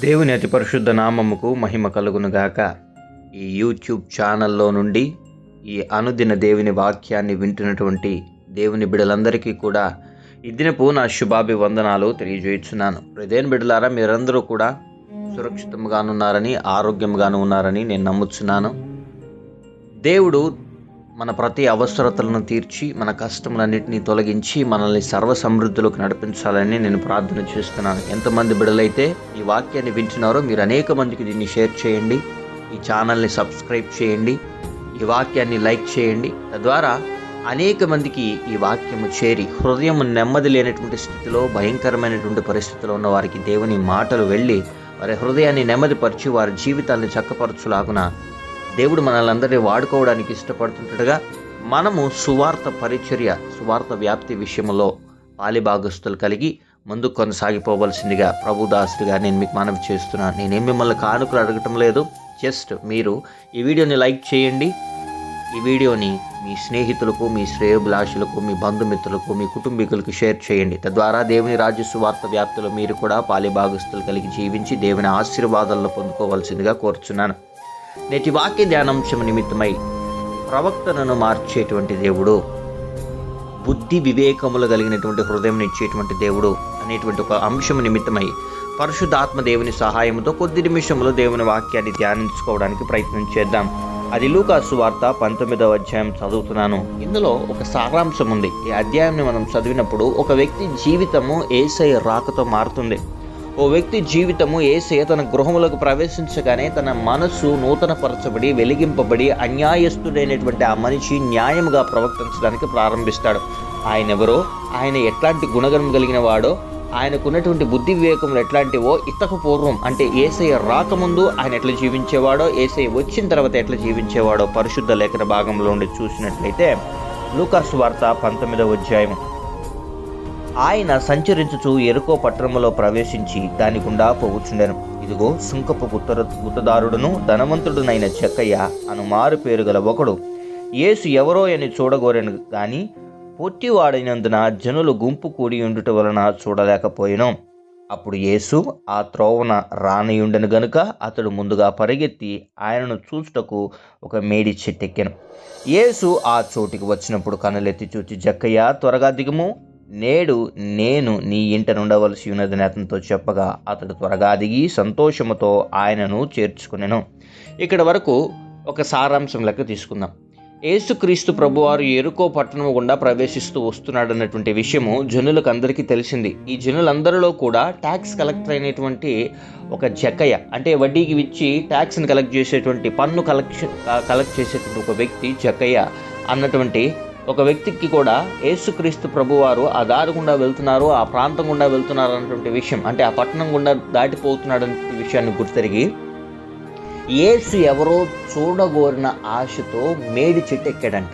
దేవుని అతి పరిశుద్ధ నామముకు మహిమ కలుగునుగాక ఈ యూట్యూబ్ ఛానల్లో నుండి ఈ అనుదిన దేవుని వాక్యాన్ని వింటున్నటువంటి దేవుని బిడలందరికీ కూడా ఈ దినపు నా శుభాభివందనాలు తెలియజేస్తున్నాను ప్రదేని బిడలారా మీరందరూ కూడా సురక్షితంగానున్నారని ఆరోగ్యంగాను ఉన్నారని నేను నమ్ముచున్నాను. దేవుడు మన ప్రతి అవసరతలను తీర్చి మన కష్టములన్నింటినీ తొలగించి మనల్ని సర్వ సమృద్ధిలోకి నడిపించాలని నేను ప్రార్థన చేస్తున్నాను. ఎంతమంది బిడలైతే ఈ వాక్యాన్ని వింటున్నారో మీరు అనేక మందికి దీన్ని షేర్ చేయండి. ఈ ఛానల్ని సబ్స్క్రైబ్ చేయండి. ఈ వాక్యాన్ని లైక్ చేయండి. తద్వారా అనేక మందికి ఈ వాక్యము చేరి హృదయం నెమ్మది లేనటువంటి స్థితిలో భయంకరమైనటువంటి పరిస్థితిలో ఉన్న వారికి దేవుని మాటలు వెళ్ళి వారి హృదయాన్ని నెమ్మదిపరిచి వారి జీవితాన్ని చక్కపరచులాగున దేవుడు మనల్ని వాడుకోవడానికి ఇష్టపడుతుంటగా మనము సువార్త పరిచర్య సువార్త వ్యాప్తి విషయంలో పాలిభాగస్తులు కలిగి ముందుకు కొనసాగిపోవలసిందిగా ప్రభుదాసుడిగా నేను మీకు మనవి చేస్తున్నాను. నేనేం మిమ్మల్ని కానుకలు అడగటం లేదు. జస్ట్ మీరు ఈ వీడియోని లైక్ చేయండి. ఈ వీడియోని మీ స్నేహితులకు మీ శ్రేయోభిలాషులకు మీ బంధుమిత్రులకు మీ కుటుంబీకులకు షేర్ చేయండి. తద్వారా దేవుని రాజ్య సువార్త వ్యాప్తిలో మీరు కూడా పాలిభాగస్తులు కలిగి జీవించి దేవుని ఆశీర్వాదాలను పొందుకోవాల్సిందిగా కోరుచున్నాను. నేటి వాక్య ధ్యానాంశం నిమిత్తమై ప్రవక్తనను మార్చేటువంటి దేవుడు బుద్ధి వివేకములు కలిగినటువంటి హృదయం ఇచ్చేటువంటి దేవుడు అనేటువంటి ఒక అంశం నిమిత్తమై పరిశుద్ధాత్మ దేవుని సహాయంతో కొద్ది నిమిషంలో దేవుని వాక్యాన్ని ధ్యానించుకోవడానికి ప్రయత్నం చేద్దాం. అది లూకాసు వార్త పంతొమ్మిదవ అధ్యాయం చదువుతున్నాను. ఇందులో ఒక సారాంశం ఉంది. ఈ అధ్యాయాన్ని మనం చదివినప్పుడు ఒక వ్యక్తి జీవితము ఏసై రాకతో మారుతుంది. ఓ వ్యక్తి జీవితము ఏసయ తన గృహములకు ప్రవేశించగానే తన మనస్సు నూతనపరచబడి వెలిగింపబడి అన్యాయస్తుడైనటువంటి ఆ మనిషి న్యాయముగా ప్రవర్తించడానికి ప్రారంభిస్తాడు. ఆయన ఎవరో ఆయన ఎట్లాంటి గుణగణం కలిగిన వాడో ఆయనకున్నటువంటి బుద్ధి వివేకములు ఎట్లాంటివో? ఇతకు పూర్వం అంటే ఏసయ్య రాకముందు ఆయన ఎట్లా జీవించేవాడో? ఏసై వచ్చిన తర్వాత ఎట్లా జీవించేవాడో? పరిశుద్ధ లేఖన భాగంలో ఉండి చూసినట్లయితే లూకాస్ వార్త పంతొమ్మిదవ అధ్యాయం ఆయన సంచరించుచు ఎరుకో పట్టణములో ప్రవేశించి దాని గుండా పోవచ్చుండెను ఇదిగో సుంకపు గుత్తర గుత్తదారుడును ధనవంతుడునైన చెక్కయ్య అను మారు పేరు గల ఒకడు. యేసు ఎవరో అని చూడగోరెను గాని పొట్టివాడైనందున జనులు గుంపు కూడి ఉండుట వలన చూడలేకపోయాను. అప్పుడు యేసు ఆ త్రోవన రానియుండెను గనుక అతడు ముందుగా పరిగెత్తి ఆయనను చూచుటకు ఒక మేడి చెట్టెక్కెను. యేసు ఆ చోటికి వచ్చినప్పుడు కనులెత్తి చూచి జక్కయ్య త్వరగా దిగుము. నేడు నేను నీ ఇంట నుండవలసి ఉన్నదని అతనితో చెప్పగా అతడు త్వరగా దిగి సంతోషముతో ఆయనను చేర్చుకునేను. ఇక్కడ వరకు ఒక సారాంశం లెక్క తీసుకుందాం. ఏసుక్రీస్తు ప్రభువారు ఎరుకో పట్టణం గుండా ప్రవేశిస్తూ వస్తున్నాడు అన్నటువంటి విషయము జనులకు అందరికీ తెలిసింది. ఈ జనులందరిలో కూడా ట్యాక్స్ కలెక్టర్ అయినటువంటి ఒక జకయ్య అంటే వడ్డీకి ఇచ్చి ట్యాక్స్ని కలెక్ట్ చేసేటువంటి పన్ను కలెక్షన్ కలెక్ట్ చేసేటువంటి ఒక వ్యక్తి జకయ్య అన్నటువంటి ఒక వ్యక్తికి కూడా యేసుక్రీస్తు ప్రభువారు ఆ దారి గుండా వెళ్తున్నారు ఆ ప్రాంతం గుండా వెళ్తున్నారు అన్నటువంటి విషయం అంటే ఆ పట్టణం గుండా దాటిపోతున్నాడు అనే విషయాన్ని గుర్తెరిగి ఏసు ఎవరో చూడగోరిన ఆశతో మేడి చెట్టు ఎక్కాడంట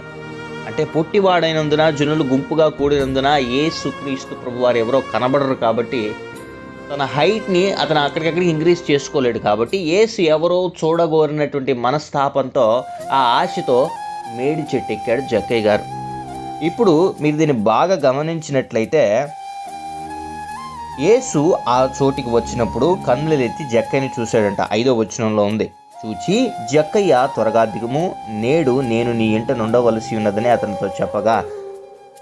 అంటే పొట్టివాడైనందున జనులు గుంపుగా కూడినందున ఏసుక్రీస్తు ప్రభువారు ఎవరో కనబడరు కాబట్టి తన హైట్ని అతను అక్కడికక్కడికి ఇంక్రీజ్ చేసుకోలేడు కాబట్టి ఏసు ఎవరో చూడగోరినటువంటి మనస్తాపంతో ఆ ఆశతో మేడి చెట్టు ఎక్కాడు జక్కయ్య గారు. ఇప్పుడు మీరు దీన్ని బాగా గమనించినట్లయితే యేసు ఆ చోటికి వచ్చినప్పుడు కన్నులెత్తి జక్కయ్యని చూశాడంట. ఐదో వచనంలో ఉంది. చూచి జక్కయ్య త్వరగా దిగుము. నేడు నేను నీ ఇంట నుండవలసి ఉన్నదని అతనితో చెప్పగా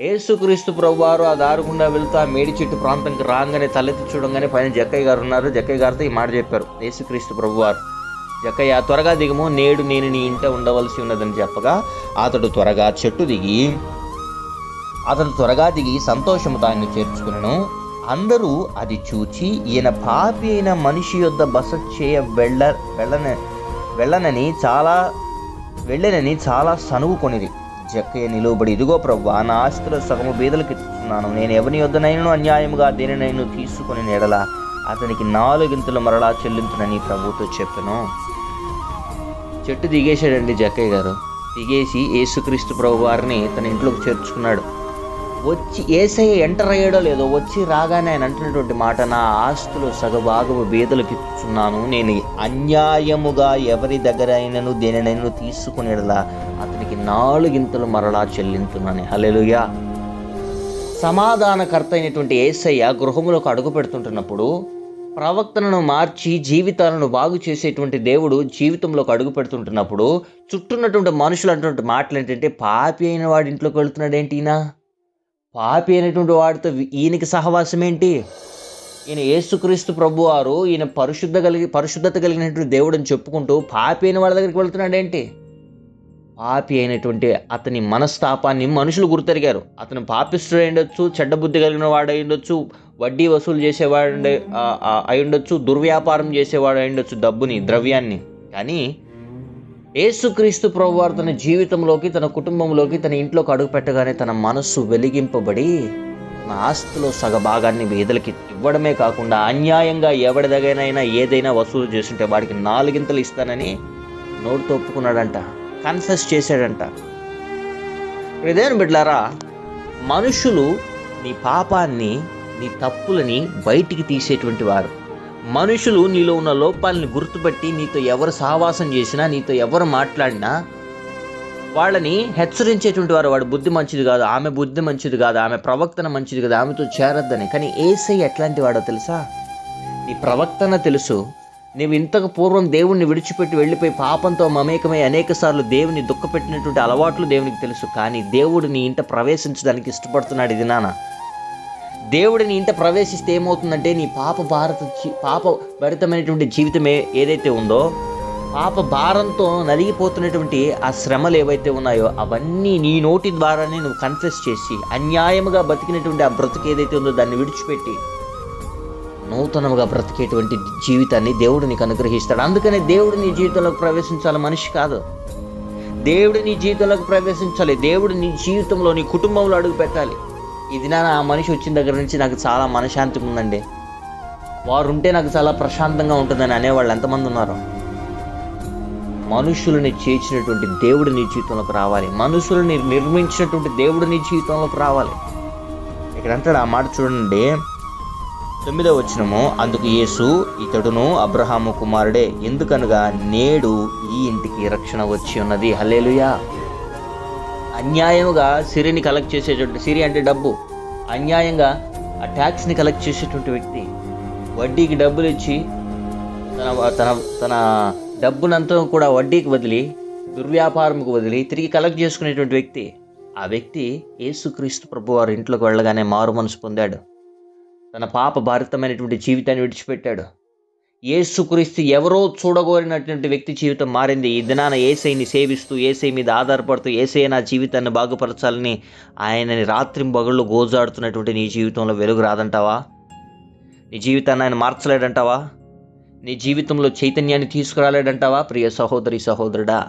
ఏసుక్రీస్తు ప్రభువారు ఆ దారుగుండా వెళ్తూ ఆ మేడి చెట్టు ప్రాంతంకి రాగానే తలెత్తి చూడంగానే పైన జక్కయ్య గారు ఉన్నారు. జక్కయ్య గారితో ఈ మాట చెప్పారు. యేసుక్రీస్తు ప్రభువారు. జక్కయ్య త్వరగా దిగము. నేడు నేను నీ ఇంట ఉండవలసి ఉన్నదని చెప్పగా అతడు త్వరగా చెట్టు దిగి అతడు త్వరగా దిగి సంతోషము దాన్ని చేర్చుకునను. అందరూ అది చూచి ఈయన పాపి అయిన మనిషి యొద్ద బస చేయ వెళ్ళ వెళ్ళన వెళ్ళనని చాలా వెళ్ళనని చాలా సనువుకొనిది జక్కయ్య నిలువబడి ఇదిగో ప్రభు నా ఆస్తుల సగము బీదలకు ఇస్తున్నాను నేను ఎవరిని యొద్దనైనా అన్యాయముగా దేనినైనా తీసుకుని నెడల అతనికి నాలుగింతలు మరలా చెల్లింపునని ప్రభుతో చెప్పను. చెట్టు దిగేశాడండి జక్కయ్య గారు. దిగేసి యేసుక్రీస్తు ప్రభు వారిని తన ఇంట్లోకి చేర్చుకున్నాడు. వచ్చి ఏసయ్య ఎంటర్ అయ్యాడో లేదో వచ్చి రాగానే ఆయన అంటున్నటువంటి మాట నా ఆస్తులు సగభాగము బీదలకు ఇస్తున్నాను నేను అన్యాయముగా ఎవరి దగ్గర అయినను దేనినైనా తీసుకునేలా అతనికి నాలుగింతలు మరలా చెల్లింతున్నాను హలెలుయా సమాధానకర్త అయినటువంటి ఏసయ్య గృహములకు అడుగు పెడుతుంటున్నప్పుడు ప్రవక్తలను మార్చి జీవితాలను బాగు చేసేటువంటి దేవుడు జీవితంలోకి అడుగు పెడుతుంటున్నప్పుడు చుట్టూన్నటువంటి మనుషులు అంటున్న మాటలు ఏంటంటే పాపి అయిన వాడి ఇంట్లోకి వెళుతున్నాడు ఏంటి ఈయన? పాపి అయినటువంటి వాడితో ఈయనకి సహవాసం ఏంటి? ఈయన యేసుక్రీస్తు ప్రభు వారు ఈయన పరిశుద్ధ కలిగి పరిశుద్ధత కలిగినటువంటి దేవుడు అని చెప్పుకుంటూ పాపి అయిన వాళ్ళ దగ్గరికి వెళ్తున్నాడు ఏంటి? పాపి అయినటువంటి అతని మనస్తాపాన్ని మనుషులు గుర్తెరిగారు. అతను పాపిస్తుడు అయి ఉండొచ్చు చెడ్డ బుద్ధి కలిగిన వాడు అయి ఉండొచ్చు వడ్డీ వసూలు చేసేవాడు అయి ఉండొచ్చు దుర్వ్యాపారం చేసేవాడు అయి ఉండొచ్చు డబ్బుని ద్రవ్యాన్ని. కానీ యేసుక్రీస్తు ప్రభు వారు తన జీవితంలోకి తన కుటుంబంలోకి తన ఇంట్లోకి అడుగు పెట్టగానే తన మనస్సు వెలిగింపబడి తన ఆస్తిలో సగభాగాన్ని పేదలకి ఇవ్వడమే కాకుండా అన్యాయంగా ఎవరి దగ్గరైనా ఏదైనా వసూలు చేస్తుంటే వాడికి నాలుగింతలు ఇస్తానని నోటితో ఒప్పుకున్నాడంట కన్ఫెస్ చేశాడంట. ఇదేను బిడ్లారా మనుషులు నీ పాపాన్ని నీ తప్పులని బయటికి తీసేటువంటి వారు. మనుషులు నీలో ఉన్న లోపాలని గుర్తుపట్టి నీతో ఎవరు సహవాసం చేసినా నీతో ఎవరు మాట్లాడినా వాళ్ళని హెచ్చరించేటువంటి వారు. వాడు బుద్ధి మంచిది కాదు ఆమె బుద్ధి మంచిది కాదు ఆమె ప్రవక్తన మంచిది కాదు ఆమెతో చేరద్దని. కానీ ఏసై ఎట్లాంటి వాడో తెలుసా? నీ ప్రవక్తన తెలుసు. నీవు ఇంతకు పూర్వం దేవుణ్ణి విడిచిపెట్టి వెళ్ళిపోయి పాపంతో మమేకమై అనేక సార్లు దేవుని దుఃఖపెట్టినటువంటి అలవాట్లు దేవునికి తెలుసు. కానీ దేవుడు నీ ఇంట ప్రవేశించడానికి ఇష్టపడుతున్నాడు. ఇది నానా దేవుడు నీ ప్రవేశిస్తే ఏమవుతుందంటే నీ పాప భారత పాప భరితమైనటువంటి జీవితమే ఏదైతే ఉందో పాప భారంతో నలిగిపోతున్నటువంటి ఆ శ్రమలు ఏవైతే ఉన్నాయో అవన్నీ నీ నోటి ద్వారానే నువ్వు కన్ఫెస్ చేసి అన్యాయముగా బతికినటువంటి ఆ బ్రతుకు ఏదైతే ఉందో దాన్ని విడిచిపెట్టి నూతనముగా బ్రతికేటువంటి జీవితాన్ని దేవుడు నీకు అనుగ్రహిస్తాడు. అందుకనే దేవుడు నీ జీవితంలోకి ప్రవేశించాలి మనిషి కాదు. దేవుడు నీ జీవితంలోకి ప్రవేశించాలి. దేవుడు నీ జీవితంలో నీ కుటుంబంలో అడుగు పెట్టాలి. ఇది నా ఆ మనిషి వచ్చిన దగ్గర నుంచి నాకు చాలా మనశ్శాంతిగా ఉందండి. వారు ఉంటే నాకు చాలా ప్రశాంతంగా ఉంటుందని అనేవాళ్ళు ఎంతమంది ఉన్నారు. మనుషులని చేర్చినటువంటి దేవుడు నీ జీవితంలోకి రావాలి. మనుషులని నిర్మించినటువంటి దేవుడు నీ జీవితంలోకి రావాలి. ఇక్కడ అంటాడు ఆ మాట చూడండి. తొమ్మిదో వచ్చినము అందుకు యేసు ఇతడును అబ్రహాము కుమారుడే. ఎందుకనగా నేడు ఈ ఇంటికి రక్షణ వచ్చి ఉన్నది. హల్లేలుయా. అన్యాయంగా సిరిని కలెక్ట్ చేసేటువంటి సిరి అంటే డబ్బు. అన్యాయంగా ఆ ట్యాక్స్ని కలెక్ట్ చేసేటువంటి వ్యక్తి వడ్డీకి డబ్బులు ఇచ్చి తన తన తన డబ్బునంతా కూడా వడ్డీకి వదిలి దుర్వ్యాపారంకు వదిలి తిరిగి కలెక్ట్ చేసుకునేటువంటి వ్యక్తి ఆ వ్యక్తి యేసుక్రీస్తు ప్రభు వారి ఇంట్లోకి వెళ్ళగానే మారు మనసు పొందాడు. తన పాప భారితమైనటువంటి జీవితాన్ని విడిచిపెట్టాడు. ఏసుక్రీస్తు ఎవరో చూడగోరినటువంటి వ్యక్తి జీవితం మారింది. ఈ దినాన ఏసైని సేవిస్తూ ఏసై మీద ఆధారపడుతూ ఏసై నా జీవితాన్ని బాగుపరచాలని ఆయనని రాత్రి బగళ్ళు గోజాడుతున్నటువంటి నీ జీవితంలో వెలుగు రాదంటావా? నీ జీవితాన్ని ఆయన మార్చలేడంటావా? నీ జీవితంలో చైతన్యాన్ని తీసుకురాలేడంటావా? ప్రియ సహోదరి సహోదరుడా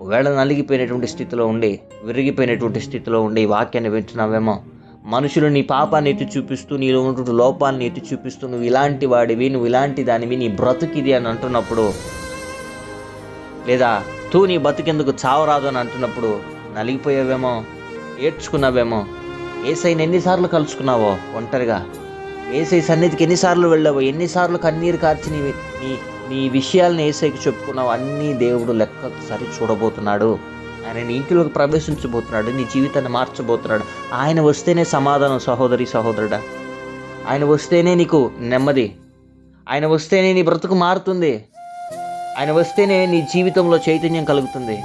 ఒకవేళ నలిగిపోయినటువంటి స్థితిలో ఉండి విరిగిపోయినటువంటి స్థితిలో ఉండి ఈ వాక్యాన్ని వింటున్నావేమో మనుషులు నీ పాపాన్ని ఎత్తి చూపిస్తూ నీలో ఉన్నటువంటి లోపాన్ని ఎత్తి చూపిస్తూ నువ్వు ఇలాంటి వాడివి నువ్వు ఇలాంటి దానివి నీ బ్రతుకిది అని అంటున్నప్పుడు లేదా తూ నీ బతుకెందుకు చావరాదు అని అంటున్నప్పుడు నలిగిపోయావేమో ఏడ్చుకున్నావేమో ఏసైని ఎన్నిసార్లు కలుసుకున్నావో ఒంటరిగా? ఏసై సన్నిధికి ఎన్నిసార్లు వెళ్ళావో ఎన్నిసార్లు కన్నీరు కార్చి నీ నీ నీ విషయాలను ఏసైకి చెప్పుకున్నావు అన్నీ దేవుడు లెక్క సరి చూడబోతున్నాడు. ఆయన నీ ఇంటిలోకి ప్రవేశించబోతున్నాడు నీ జీవితాన్ని మార్చబోతున్నాడు. ఆయన వస్తేనే సమాధానం సహోదరి సహోదరుడా. ఆయన వస్తేనే నీకు నెమ్మది. ఆయన వస్తేనే నీ బ్రతుకు మారుతుంది. ఆయన వస్తేనే నీ జీవితంలో చైతన్యం కలుగుతుంది.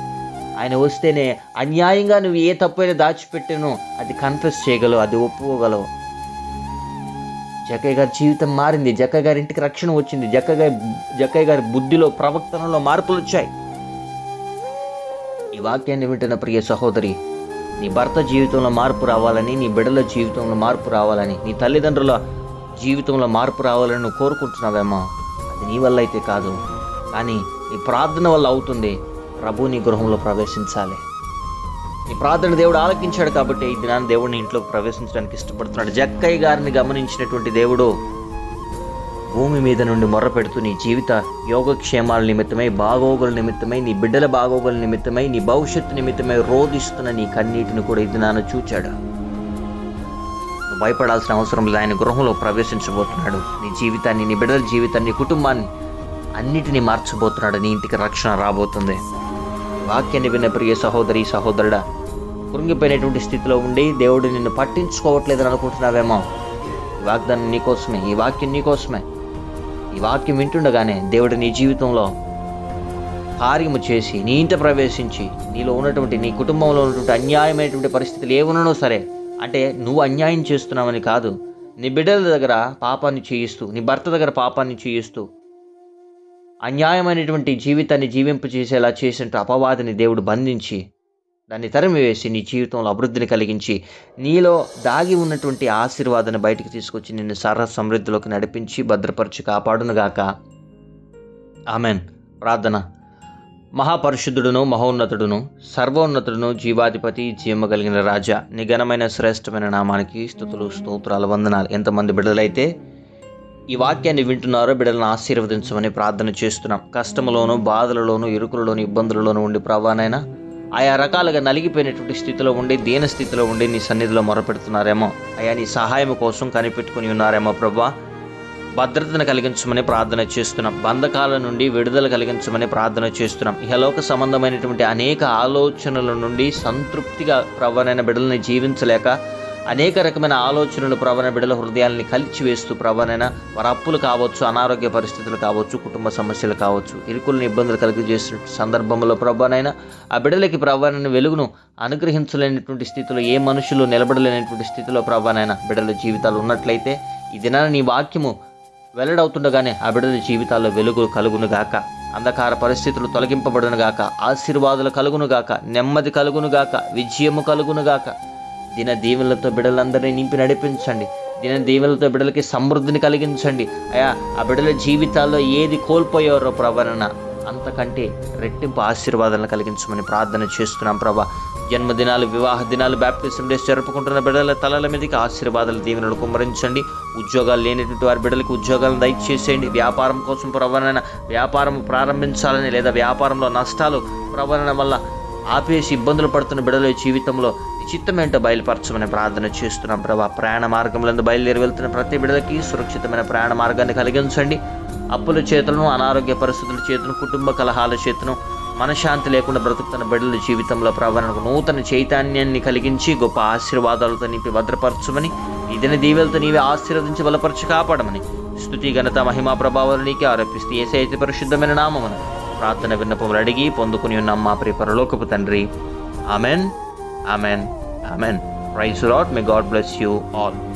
ఆయన వస్తేనే అన్యాయంగా నువ్వు ఏ తప్పైనా దాచిపెట్టానో అది కన్ఫెస్ చేయగలవు అది ఒప్పుకోగలవు. జక్కయ్య గారి జీవితం మారింది. జక్కయ్య గారి ఇంటికి రక్షణ వచ్చింది. జక్కయ్య గారి జక్కయ్య గారి బుద్ధిలో ప్రవర్తనలో మార్పులు వచ్చాయి. వాక్యాన్ని వింటున్న ప్రియ సహోదరి నీ భర్త జీవితంలో మార్పు రావాలని నీ బిడ్డల జీవితంలో మార్పు రావాలని నీ తల్లిదండ్రుల జీవితంలో మార్పు రావాలని నువ్వు కోరుకుంటున్నావేమో అది నీ వల్ల అయితే కాదు. కానీ నీ ప్రార్థన వల్ల అవుతుంది. ప్రభు నీ గృహంలో ప్రవేశించాలి. నీ ప్రార్థన దేవుడు ఆలకించాడు కాబట్టి ఈ దినాన్ని దేవుడిని ఇంట్లోకి ప్రవేశించడానికి ఇష్టపడుతున్నాడు. జక్కయ్య గారిని గమనించినటువంటి దేవుడు భూమి మీద నుండి మొర్రపెడుతూ నీ జీవిత యోగక్షేమాల నిమిత్తమై బాగోగుల నిమిత్తమై నీ బిడ్డల బాగోగుల నిమిత్తమై నీ భవిష్యత్తు నిమిత్తమై రోధిస్తున్న నీ కన్నీటిని కూడా ఇది నాన్న చూచాడు. భయపడాల్సిన అవసరం లేదు. ఆయన గృహంలో ప్రవేశించబోతున్నాడు. నీ జీవితాన్ని నీ బిడ్డల జీవితాన్ని నీ కుటుంబాన్ని అన్నిటినీ మార్చబోతున్నాడు. నీ ఇంటికి రక్షణ రాబోతుంది. వాక్యాన్ని విన్న ప్రియ సహోదరి సహోదరుడా కృంగిపోయినటువంటి స్థితిలో ఉండి దేవుడు నిన్ను పట్టించుకోవట్లేదని అనుకుంటున్నావేమో? ఈ వాగ్దానం నీకోసమే ఈ వాక్యం నీకోసమే ఈ వాక్యం వింటుండగానే దేవుడు నీ జీవితంలో కార్యము చేసి నీ ఇంట ప్రవేశించి నీలో ఉన్నటువంటి నీ కుటుంబంలో ఉన్నటువంటి అన్యాయమైనటువంటి పరిస్థితులు ఏమున్నానో సరే అంటే నువ్వు అన్యాయం చేస్తున్నావని కాదు నీ బిడ్డల దగ్గర పాపాన్ని చేయిస్తూ నీ భర్త దగ్గర పాపాన్ని చేయిస్తూ అన్యాయమైనటువంటి జీవితాన్ని జీవింపు చేసేలా చేసినట్టు అపవాదిని దేవుడు బంధించి దాన్ని తరిమివేసి నీ జీవితంలో అభివృద్ధిని కలిగించి నీలో దాగి ఉన్నటువంటి ఆశీర్వాదాన్ని బయటికి తీసుకొచ్చి నిన్ను సర్వ సమృద్ధిలోకి నడిపించి భద్రపరచి కాపాడునుగాక. ఆమెన్. ప్రార్థన. మహాపరిశుద్ధుడును మహోన్నతుడును సర్వోన్నతుడును జీవాధిపతి జీవము కలిగిన రాజా నిఘనమైన శ్రేష్టమైన నామానికి స్థుతులు స్తోత్రాలు వందనాలు. ఎంతమంది బిడ్డలైతే ఈ వాక్యాన్ని వింటున్నారో బిడ్డలను ఆశీర్వదించమని ప్రార్థన చేస్తున్నాం. కష్టములోను బాధలలోను ఇరుకులలోను ఇబ్బందులలోను ఉండి ప్రవాణైనా ఆయా రకాలుగా నలిగిపోయినటువంటి స్థితిలో ఉండి దీన స్థితిలో ఉండి నీ సన్నిధిలో మొరపెడుతున్నారేమో. అయా నీ సహాయం కోసం కనిపెట్టుకుని ఉన్నారేమో ప్రభా. భద్రతను కలిగించమని ప్రార్థన చేస్తున్నాం. బంధకాల నుండి విడుదల కలిగించమని ప్రార్థన చేస్తున్నాం. ఇహలోక సంబంధమైనటువంటి అనేక ఆలోచనల నుండి సంతృప్తిగా ప్రవణైన బిడ్డల్ని జీవించలేక అనేక రకమైన ఆలోచనలు ప్రవణ బిడ్డల హృదయాల్ని కలిచివేస్తూ ప్రవణైన వారి అప్పులు కావచ్చు అనారోగ్య పరిస్థితులు కావచ్చు కుటుంబ సమస్యలు కావచ్చు ఇరుకులను ఇబ్బందులు కలిగజేసిన సందర్భంలో ప్రభానైనా ఆ బిడ్డలకి ప్రవణైన వెలుగును అనుగ్రహించలేనటువంటి స్థితిలో ఏ మనుషులు నిలబడలేనటువంటి స్థితిలో ప్రభానైనా బిడ్డల జీవితాలు ఉన్నట్లయితే ఈ దినాన నీ వాక్యము వెల్లడవుతుండగానే ఆ బిడ్డల జీవితాల్లో వెలుగు కలుగునుగాక అంధకార పరిస్థితులు తొలగింపబడునుగాక ఆశీర్వాదాలు కలుగునుగాక నెమ్మది కలుగునుగాక విజయము కలుగునుగాక దిన దీవులతో బిడ్డలందరినీ నింపి నడిపించండి. దిన దీవులతో బిడ్డలకి సమృద్ధిని కలిగించండి. అయా ఆ బిడ్డల జీవితాల్లో ఏది కోల్పోయారో ప్రవరణ అంతకంటే రెట్టింపు ఆశీర్వాదాలను కలిగించమని ప్రార్థన చేస్తున్నాం ప్రభా. జన్మదినాలు వివాహ దినాలు బ్యాప్టిజం డేస్ జరుపుకుంటున్న బిడ్డల తలల మీదకి ఆశీర్వాదాలు దీవెనలు కుమ్మరించండి. ఉద్యోగాలు లేనటువంటి వారి బిడ్డలకి ఉద్యోగాలను దయచేసేయండి. వ్యాపారం కోసం ప్రవరణ వ్యాపారం ప్రారంభించాలని లేదా వ్యాపారంలో నష్టాలు ప్రవరణ వల్ల ఆపేసి ఇబ్బందులు పడుతున్న బిడ్డల జీవితంలో చిత్తమేంటో బయలుపరచమని ప్రార్థన చేస్తున్నాం ప్రభా. ప్రయాణ మార్గంలో బయలుదేరి వెళ్తున్న ప్రతి బిడ్డలకి సురక్షితమైన ప్రయాణ మార్గాన్ని కలిగించండి. అప్పుల చేతులను అనారోగ్య పరిస్థితుల చేతును కుటుంబ కలహాల చేతును మనశ్శాంతి లేకుండా బ్రతుకుతున్న బిడ్డల జీవితంలో ప్రవరణకు నూతన చైతన్యాన్ని కలిగించి గొప్ప ఆశీర్వాదాలతో నింపి భద్రపరచమని ఇదిన దీవెలతో నీవే ఆశీర్వదించి బలపరచి కాపాడమని స్థుతి ఘనత మహిమా ప్రభావాలు నీకే ఆరోపిస్తూ ఏసైతే పరిశుద్ధమైన నామమును ప్రార్థన విన్నపములు అడిగి పొందుకుని ఉన్నాం మా ప్రియ పరలోకపు తండ్రి. ఆమెన్. ఆమెన్. ఆమెన్. రైస్ lot may God bless you all.